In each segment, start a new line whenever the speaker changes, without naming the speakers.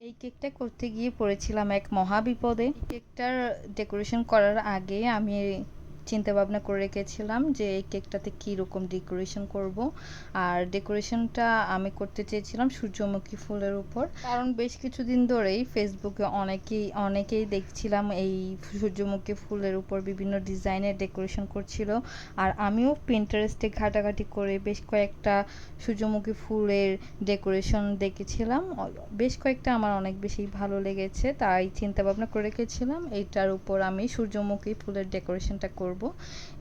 এই কেকটা করতে গিয়ে পড়েছিলাম এক মহা বিপদে কেকটার ডেকোরেশন করার আগে আমি চিন্তা ভাবনা করে রেখেছিলাম যে এই কেকটাতে কী রকম ডেকোরেশন করব। আর ডেকোরেশনটা আমি করতে চেয়েছিলাম সূর্যমুখী ফুলের উপর। কারণ বেশ কিছুদিন ধরেই ফেসবুকে অনেকেই অনেকেই দেখছিলাম এই সূর্যমুখী ফুলের উপর বিভিন্ন ডিজাইনের ডেকোরেশন করছিল। আর আমিও প্রিন্টারেস্টে ঘাটাঘাটি করে বেশ কয়েকটা সূর্যমুখী ফুলের ডেকোরেশন দেখেছিলাম। বেশ কয়েকটা আমার অনেক বেশি ভালো লেগেছে, তাই চিন্তা ভাবনা করে রেখেছিলাম। এইটার উপর আমি সূর্যমুখী ফুলের ডেকোরেশনটা করব। করব।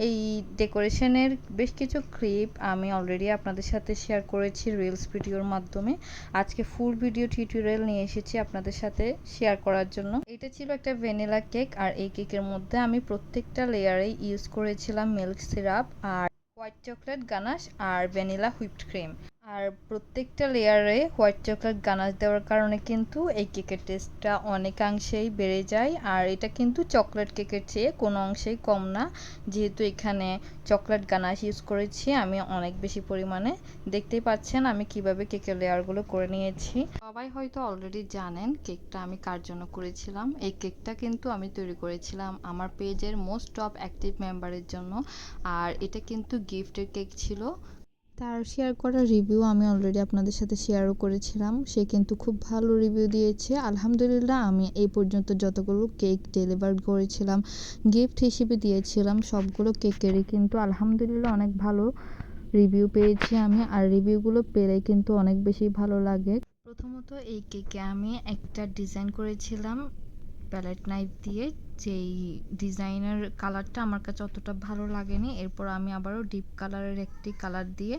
এই ডেকোরেশনের বেশ কিছু ক্লিপ আমি অলরেডি আপনাদের সাথে শেয়ার করেছি রিলস ভিডিওর মাধ্যমে। আজকে ফুল ভিডিও টিউটোরিয়াল নিয়ে এসেছি আপনাদের সাথে শেয়ার করার জন্য। এটা ছিল একটা ভ্যানিলা কেক আর এই কেকের মধ্যে আমি প্রত্যেকটা লেয়ারে ইউজ করেছিলাম মিল্ক সিরাপ আর হোয়াইট চকলেট গানাশ আর ভ্যানিলা হুইপড ক্রিম আর প্রত্যেকটা লেয়ারে হোয়াইট চকলেট গানাশ দেওয়ার কারণে কিন্তু এই কেকের টেস্টটা অনেকাংশেই বেড়ে যায়। আর এটা কিন্তু চকলেট কেকের চেয়ে কোনো অংশেই কম না। যেহেতু এখানে চকলেট গানাশ ইউজ করেছি, আমি অনেক বেশি পরিমাণে। দেখতেই পাচ্ছেন আমি কীভাবে কেকের লেয়ারগুলো করে নিয়েছি। সবাই হয়তো অলরেডি জানেন কেকটা আমি কার জন্য করেছিলাম। এই কেকটা কিন্তু আমি তৈরি করেছিলাম আমার পেজের মোস্ট টপ অ্যাক্টিভ মেম্বারের জন্য। আর এটা কিন্তু গিফটের কেক ছিল। তার শেয়ার করা রিভিউ আমি অলরেডি আপনাদের সাথে শেয়ারও করেছিলাম। সে কিন্তু খুব ভালো রিভিউ দিয়েছে। আলহামদুলিল্লাহ, আমি এই পর্যন্ত যতগুলো কেক ডেলিভার করেছিলাম গিফট হিসেবে দিয়েছিলাম, সবগুলো কেকেরই কিন্তু আলহামদুলিল্লাহ অনেক ভালো রিভিউ পেয়েছি আমি। আর রিভিউগুলো পেলে কিন্তু অনেক বেশি ভালো লাগে। প্রথমত এই কেকে আমি একটা ডিজাইন করেছিলাম। প্যালেট নাইফ দিয়ে যেই ডিজাইনের কালারটা আমার কাছে অতটা ভালো লাগেনি, এরপর আমি আবারও ডিপ কালারের একটি কালার দিয়ে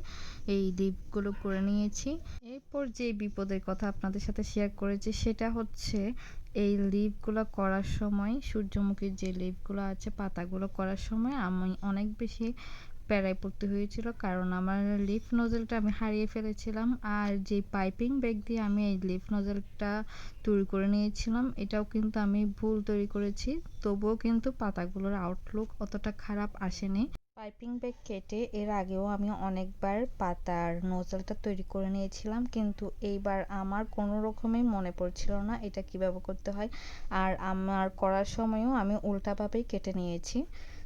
এই ডিপগুলো করে নিয়েছি। এরপর যে বিপদের কথা আপনাদের সাথে শেয়ার করেছি, সেটা হচ্ছে এই লিপগুলো করার সময়, সূর্যমুখীর যে লিপগুলো আছে, পাতাগুলো করার সময় আমি অনেক বেশি প্যারায় পড়তে হয়েছিল, কারণ আমার লিফ নজেলটা আমি হারিয়ে ফেলেছিলাম আর যে পাইপিং ব্যাগ দিয়ে আমি এই লিফ নজেলটা তৈরি করে নিয়েছিলাম, এটাও কিন্তু আমি ভুল তৈরি করেছি। তবুও কিন্তু পাতাগুলোর আউটলুক অতটা খারাপ আসেনি। পাইপিং ব্যাগ কেটে এর আগেও আমি অনেকবার পাতার নোজেলটা তৈরি করে নিয়েছিলাম, কিন্তু এইবার আমার কোনো রকমই মনে পড়ছিল না এটা কীভাবে করতে হয়। আর আমার করার সময়ও আমি উল্টাভাবেই কেটে নিয়েছি।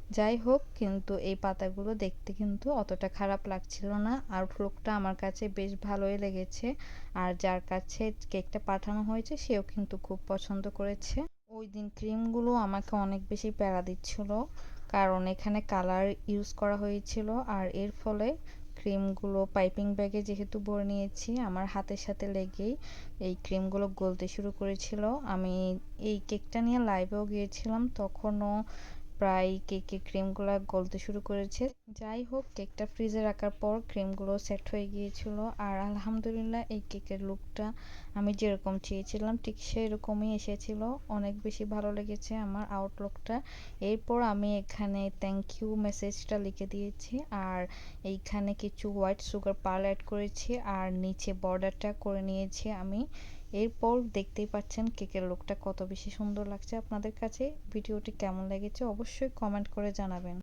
যাই হোক, কিন্তু এই পাতাগুলো দেখতে কিন্তু অতটা খারাপ লাগছিল না। আউটলুকটা আমার কাছে বেশ ভালোই লেগেছে। আর যার কাছে কেকটা পাঠানো হয়েছে, সেও কিন্তু খুব পছন্দ করেছে। ওই দিন ক্রিমগুলো আমাকে অনেক বেশি প্যারা দিচ্ছিল, কারণ এখানে কালার ইউজ করা হয়েছিল। আর এর ফলে ক্রিমগুলো পাইপিং ব্যাগে যেহেতু ভরে নিয়েছি, আমার হাতের সাথে লেগেই এই ক্রিমগুলো গলতে শুরু করেছিল। আমি এই কেকটা নিয়ে লাইভেও গিয়েছিলাম, তখনও প্রায় কেকের ক্রিমগুলো গলতে শুরু করেছে। যাই হোক কেকটা ফ্রিজে রাখার পর ক্রিমগুলো সেট হয়ে গিয়েছিল আর আলহামদুলিল্লাহ এই কেকের লুকটা আমি যেরকম চেয়েছিলাম, ঠিক সেই রকমই এসেছিল। অনেক বেশি ভালো লেগেছে আমার আউটলুকটা। এরপর আমি এখানে থ্যাংক ইউ মেসেজটা লিখে দিয়েছি আর এইখানে কিছু হোয়াইট সুগার পাল অ্যাড করেছি আর নিচে বর্ডারটা করে নিয়েছি আমি। এরপর দেখতেই পাচ্ছেন কেকের লুকটা কত বেশি সুন্দর লাগছে আপনাদের কাছে, ভিডিওটি কেমন লেগেছে অবশ্যই কমেন্ট করে জানাবেন।